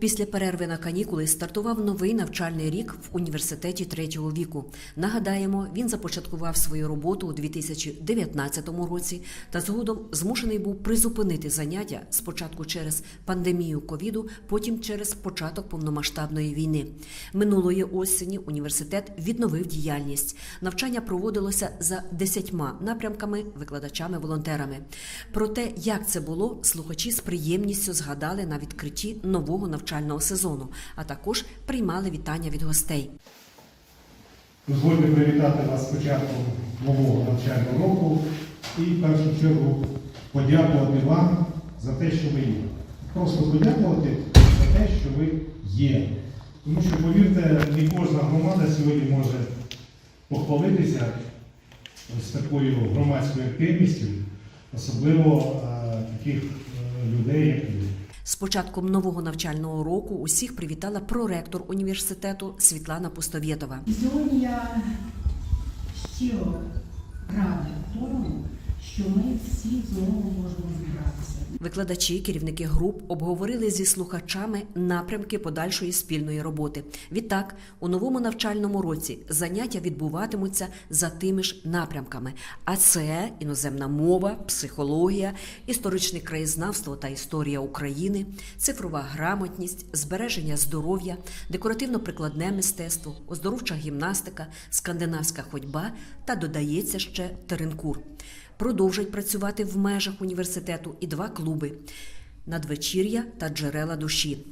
Після перерви на канікули стартував новий навчальний рік в університеті третього віку. Нагадаємо, він започаткував свою роботу у 2019 році та згодом змушений був призупинити заняття спочатку через пандемію ковіду, потім через початок повномасштабної війни. Минулої осені університет відновив діяльність. Навчання проводилося за десятьма напрямками, викладачами-волонтерами. Про те, як це було, слухачі з приємністю згадали на відкритті нового навчального сезону, а також приймали вітання від гостей. Дозвольте привітати вас з початком нового навчального року і в першу чергу подякувати вам за те, що ви є. Просто подякувати за те, що ви є. Тому що, повірте, не кожна громада сьогодні може похвалитися ось такою громадською активністю, особливо е, таких е, людей, як ви. З початком нового навчального року усіх привітала проректор університету Світлана Пустовєтова. Сьогодні я щиро рада що ми всі знову можемо зібратися. Викладачі, керівники груп обговорили зі слухачами напрямки подальшої спільної роботи. Відтак, у новому навчальному році заняття відбуватимуться за тими ж напрямками: а це іноземна мова, психологія, історичне краєзнавство та історія України, цифрова грамотність, збереження здоров'я, декоративно-прикладне мистецтво, оздоровча гімнастика, скандинавська ходьба та додається ще теренкур. Продовжать працювати в межах університету і два клуби надвечір'я та джерела душі.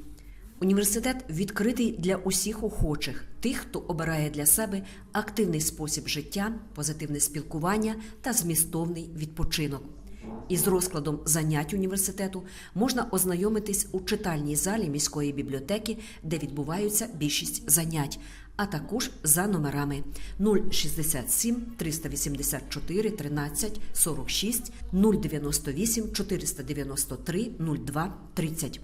Університет відкритий для усіх охочих, тих, хто обирає для себе активний спосіб життя, позитивне спілкування та змістовний відпочинок. Із розкладом занять університету можна ознайомитись у читальній залі міської бібліотеки, де відбуваються більшість занять, а також за номерами 067 384 13 46 098 493 02 30.